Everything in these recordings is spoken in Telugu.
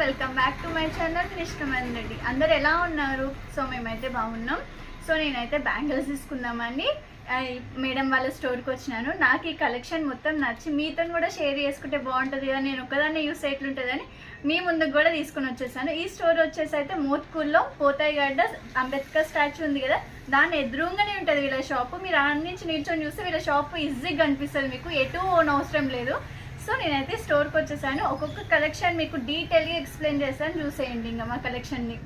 Welcome back to my channel Krishnaman Reddy అందరు ఎలా ఉన్నారు? సో మేమైతే బాగున్నాం. సో నేనైతే బ్యాంగిల్స్ తీసుకుందామని మేడం వాళ్ళ స్టోర్కి వచ్చినాను. నాకు ఈ కలెక్షన్ మొత్తం నచ్చి మీతో కూడా షేర్ చేసుకుంటే బాగుంటుంది కదా నేను ఒక్కదాన్ని యూస్ ఎట్లుంటుందని మీ ముందుకు కూడా తీసుకుని వచ్చేసాను. ఈ స్టోర్ వచ్చేసి అయితే మోత్కూల్లో పోతాయిగడ్డ అంబేద్కర్ స్టాచ్యూ ఉంది కదా దాని ఎదురుగానే ఉంటుంది వీళ్ళ షాప్. మీరు ఆ నుంచి నిల్చొని చూస్తే వీళ్ళ షాప్ ఈజీగా కనిపిస్తుంది మీకు. ఎటు ఓన్ అవసరం లేదు. సో నేనైతే స్టోర్కి వచ్చేసాను. ఒక్కొక్క కలెక్షన్ మీకు డీటెయిల్గా ఎక్స్ప్లెయిన్ చేస్తాను. చూసేయండి ఇంకా మా కలెక్షన్ని.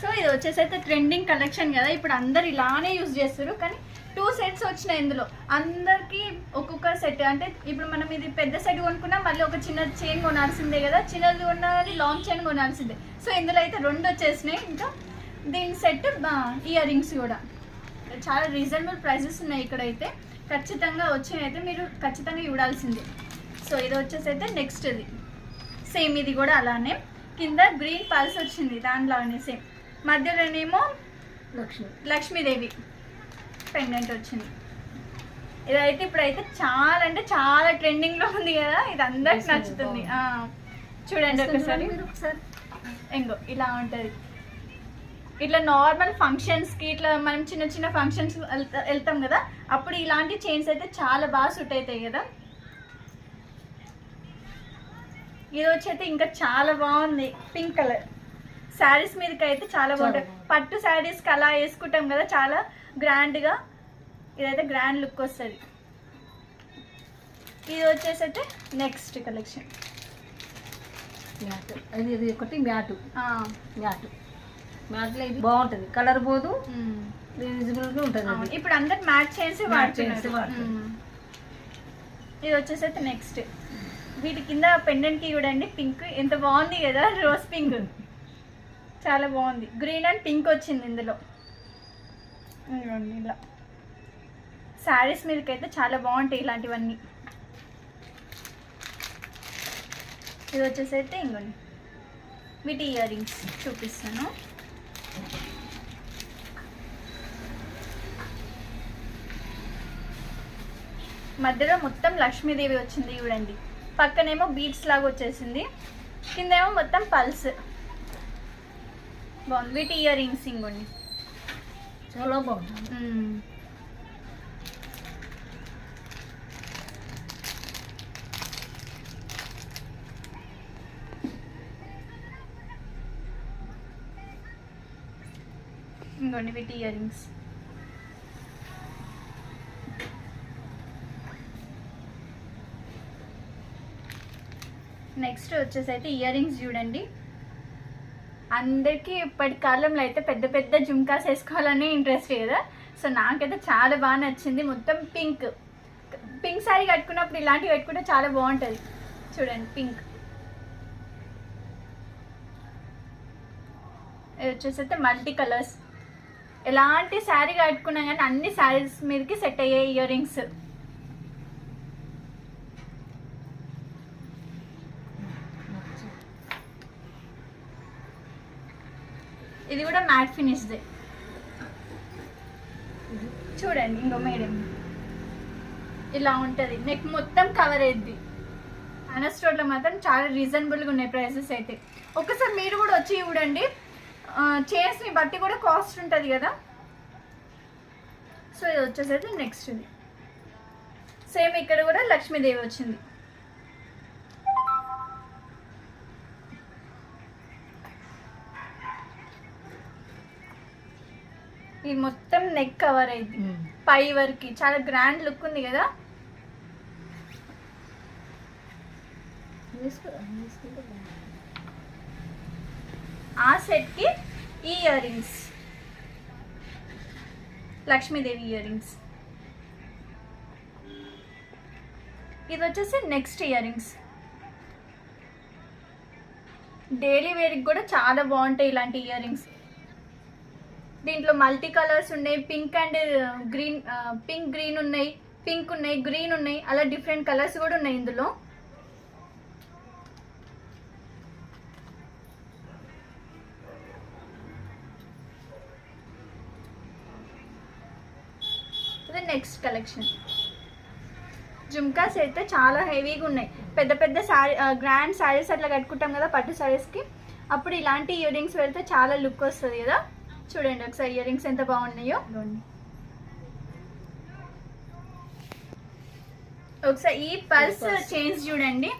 సో ఇది వచ్చేసి అయితే ట్రెండింగ్ కలెక్షన్ కదా. ఇప్పుడు అందరు ఇలానే యూజ్ చేస్తారు. కానీ టూ సెట్స్ వచ్చినాయి ఇందులో. అందరికీ ఒక్కొక్క సెట్. అంటే ఇప్పుడు మనం ఇది పెద్ద సెట్ కొనుక్కున్నా. మళ్ళీ ఒక చిన్న చైన్ కొనాల్సిందే కదా. చిన్నది కొనాలి లాంగ్ చైన్ కొనాల్సిందే. సో ఇందులో అయితే రెండు వచ్చేసినాయి. ఇంకా దీని సెట్ ఇయర్ రింగ్స్ కూడా. చాలా రీజనబుల్ ప్రైజెస్ ఉన్నాయి ఇక్కడైతే. ఖచ్చితంగా వచ్చినాయి అయితే మీరు ఖచ్చితంగా చూడాల్సిందే. సో ఇది వచ్చేసి అయితే నెక్స్ట్ ఇది. సేమ్ ఇది కూడా అలానే. కింద గ్రీన్ పల్స్ వచ్చింది దానిలోనే సేమ్ మధ్యలోనేమో లక్ష్మి. లక్ష్మీదేవి పెండెంట్ వచ్చింది. ఇదైతే ఇప్పుడైతే చాలా అంటే చాలా ట్రెండింగ్లో ఉంది కదా ఇది అందరికి నచ్చుతుంది. చూడండి ఒకసారి. ఇంకో ఇలా ఉంటది. ఇట్లా నార్మల్ ఫంక్షన్స్కి ఇట్లా మనం చిన్న చిన్న ఫంక్షన్స్ వెళ్తాం కదా అప్పుడు ఇలాంటి చైన్స్ అయితే చాలా బాగా సూట్ అవుతాయి కదా. ఇది వచ్చి ఇంకా చాలా బాగుంది పింక్ కలర్ శారీస్ మీదకి అయితే చాలా బాగుంటాయి. పట్టు శారీస్కి అలా వేసుకుంటాం కదా చాలా గ్రాండ్గా. ఇదైతే గ్రాండ్ లుక్ వస్తుంది. ఇది వచ్చేసి అయితే నెక్స్ట్ కలెక్షన్ మ్యాట్. అది ఇది ఒకటి మ్యాటు. మ్యాట్. బాగుంటుంది. కలర్ పోదు రీజనబుల్గా ఉంటుంది ఇప్పుడు అందరు మ్యాచ్ చేసి చేసి. ఇది వచ్చేసి అయితే నెక్స్ట్ వీటి కింద పెండెంట్కి చూడండి. పింక్ ఎంత బాగుంది కదా. రోజ్ పింక్ చాలా బాగుంది. గ్రీన్ అండ్ పింక్ వచ్చింది ఇందులో. ఇలా. శారీస్ మీదకి అయితే చాలా బాగుంటాయి ఇలాంటివన్నీ. ఇది వచ్చేసి అయితే ఇంకోండి. వీటి ఇయర్ రింగ్స్ చూపిస్తాను. మధ్యలో మొత్తం లక్ష్మీదేవి వచ్చింది చూడండి. పక్కనేమో బీట్స్ లాగా వచ్చేసింది. కిందేమో మొత్తం పల్స్ బాగుంది. వీటి ఇయర్ రింగ్స్ ఇంకోండి. చాలా బాగుంటుంది మ్మ్. ఇంకోండి వీటి ఇయర్ రింగ్స్ నెక్స్ట్ వచ్చేసి అయితే ఇయర్ రింగ్స్ చూడండి. అందరికీ ఇప్పటి కాలంలో అయితే పెద్ద పెద్ద జుమ్కాస్ వేసుకోవాలని ఇంట్రెస్ట్ కదా సో నాకైతే చాలా బాగా నచ్చింది. మొత్తం పింక్. పింక్ శారీ కట్టుకున్నప్పుడు ఇలాంటివి పెట్టుకుంటే చాలా బాగుంటుంది. చూడండి పింక్. ఇది వచ్చేసి అయితే మల్టీ కలర్స్. ఎలాంటి శారీ కట్టుకున్నా కానీ అన్ని శారీస్ మీదకి సెట్ అయ్యాయి ఇయర్ రింగ్స్ ఇది కూడా మ్యాట్ ఫినిష్దే. చూడండి ఇంకో మేడం ఇలా ఉంటుంది. నెక్ మొత్తం కవర్ అయింది అనస్టోర్లో మాత్రం చాలా రీజనబుల్గా ఉన్నాయి ప్రైసెస్ అయితే. ఒకసారి మీరు కూడా వచ్చి చూడండి. చైర్స్ని బట్టి కూడా కాస్ట్ ఉంటుంది కదా. సో ఇది వచ్చేసరికి నెక్స్ట్ ఇది. సేమ్ ఇక్కడ కూడా లక్ష్మీదేవి వచ్చింది. ఇది మొత్తం నెక్ కవర్ అయింది పై వరకు. చాలా గ్రాండ్ లుక్ ఉంది కదా. ఆ సెట్కి ఈ earrings Lakshmidevi earrings ఇది వచ్చేసి నెక్స్ట్ ఇయర్ రింగ్స్ డైలీ వేర్కి కూడా చాలా బాగుంటాయి ఇలాంటి ఇయర్ రింగ్స్ దీంట్లో మల్టీ కలర్స్ ఉన్నాయి. Pink and green pink green ఉన్నాయి పింక్ ఉన్నాయి గ్రీన్ ఉన్నాయి అలా డిఫరెంట్ కలర్స్ కూడా ఉన్నాయి ఇందులో. ఇది నెక్స్ట్ కలెక్షన్ జుమ్కాస్ అయితే చాలా హెవీగా ఉన్నాయి. పెద్ద పెద్ద శారీ గ్రాండ్ శారీస్ అట్లా కట్టుకుంటాం కదా పట్టు శారీస్కి అప్పుడు ఇలాంటి ఇయర్ రింగ్స్ వెళ్తే చాలా లుక్ వస్తుంది కదా. చూడండి ఒకసారి ఇయర్ రింగ్స్ ఎంత బాగున్నాయో. ఒకసారి ఈ పల్స్ చైన్స్ చూడండి.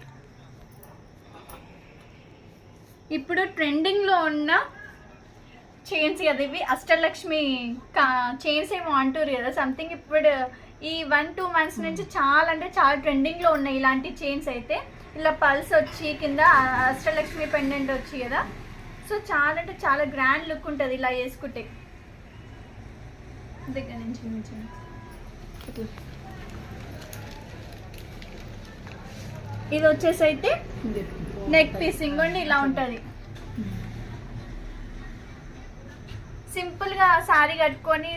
ఇప్పుడు ట్రెండింగ్లో ఉన్న చైన్స్ కదా ఇవి. అష్టలక్ష్మి చైన్స్ ఏమో అంటారు కదా. సంథింగ్ ఇప్పుడు ఈ వన్ టూ మంత్స్ నుంచి చాలా అంటే చాలా ట్రెండింగ్లో ఉన్నాయి ఇలాంటి చైన్స్ అయితే. ఇలా పల్స్ వచ్చి కింద అష్టలక్ష్మి పెండెంట్ వచ్చి కదా. సో చాలా అంటే చాలా గ్రాండ్ లుక్ ఉంటుంది ఇలా వేసుకుంటే. దగ్గర నుంచి నుంచి ఇది వచ్చేసి అయితే నెక్ పీస్ ఇంకోండి ఇలా ఉంటుంది. సింపుల్గా సారీ కట్టుకొని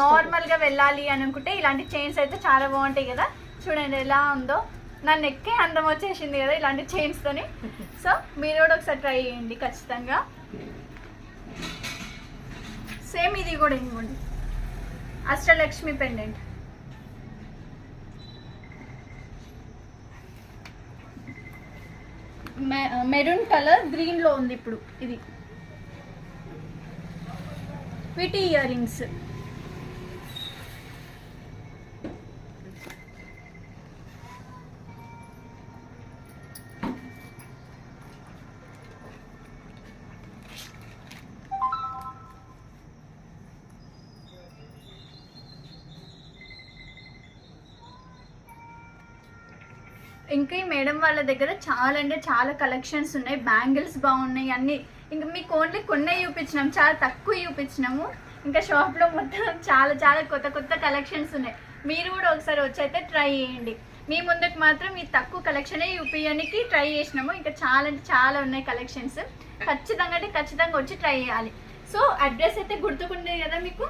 నార్మల్గా వెళ్ళాలి అని అనుకుంటే ఇలాంటి చైన్స్ అయితే చాలా బాగుంటాయి కదా. చూడండి ఎలా ఉందో. నా నెక్కే అందం వచ్చేసింది కదా ఇలాంటి చైన్స్ తోని. సో మీరు కూడా ఒకసారి ట్రై చేయండి ఖచ్చితంగా. సేమ్ ఇది కూడా ఇవ్వండి. అష్టలక్ష్మి పెండెంట్ మెరూన్ కలర్ గ్రీన్లో ఉంది ఇప్పుడు ఇది. వీటి ఇయర్ రింగ్స్ ఇంకా ఈ మేడం వాళ్ళ దగ్గర చాలా అంటే చాలా కలెక్షన్స్ ఉన్నాయి. బ్యాంగిల్స్ బాగున్నాయి అన్ని. ఇంకా మీకు ఓన్లీ కొన్నే చూపించినాం చాలా తక్కువ చూపించినాము. ఇంకా షాప్లో మొత్తం చాలా చాలా కొత్త కొత్త కలెక్షన్స్ ఉన్నాయి. మీరు కూడా ఒకసారి వచ్చి అయితే ట్రై చేయండి. మీ ముందుకు మాత్రం ఈ తక్కువ కలెక్షనే యూపీఎన్కి ట్రై చేసినాము. ఇంకా చాలా అంటే చాలా ఉన్నాయి కలెక్షన్స్ ఖచ్చితంగా అంటే ఖచ్చితంగా వచ్చి ట్రై చేయాలి. సో అడ్రస్ అయితే గుర్తుకుండే కదా మీకు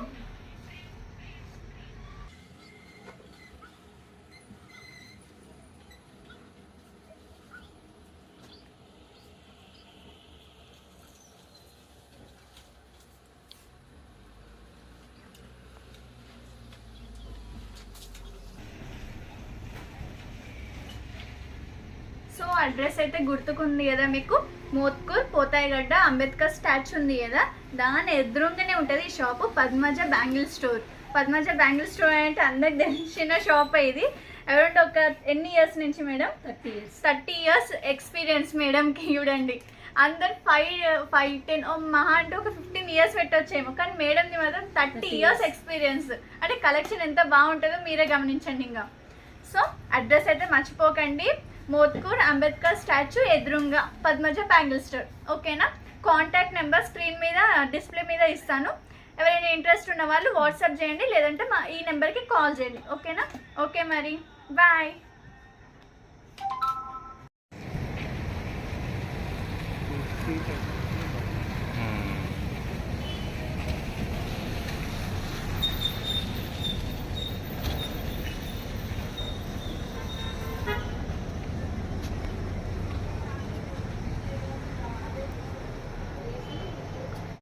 సో అడ్రస్ అయితే గుర్తుకుంది కదా మీకు? మోత్కూర్ పోతాయిగడ్డ అంబేద్కర్ స్టాచ్యూ ఉంది కదా? దాని ఎదురుగానే ఉంటుంది ఈ shop Padmaja bangle store. Padmaja bangle store అంటే అందరికి తెలిసిన షాప్ ఇది. అరౌండ్ ఒక ఎన్ని ఇయర్స్ నుంచి madam? Thirty years. Thirty years experience మేడంకి చూడండి. అందరు ఫైవ్ ఫైవ్ టెన్ మహా అంటే ఒక ఫిఫ్టీన్ ఇయర్స్ పెట్టొచ్చేమో. కానీ మేడంది మాత్రం థర్టీ 30 ఇయర్స్. ఎక్స్పీరియన్స్. అంటే కలెక్షన్ ఎంత బాగుంటుందో మీరే గమనించండి ఇంకా. సో అడ్రస్ అయితే మర్చిపోకండి. మోత్కూర్ అంబేద్కర్ స్టాచ్యూ ఎదురుంగా పద్మజ బ్యాంగిల్ స్టోర్. ఓకేనా? కాంటాక్ట్ నెంబర్ స్క్రీన్ మీద డిస్ప్లే మీద ఇస్తాను. ఎవరైనా ఇంట్రెస్ట్ ఉన్న వాళ్ళు వాట్సాప్ చేయండి లేదంటే మా ఈ నెంబర్కి కాల్ చేయండి. ఓకేనా? ఓకే మరి. బాయ్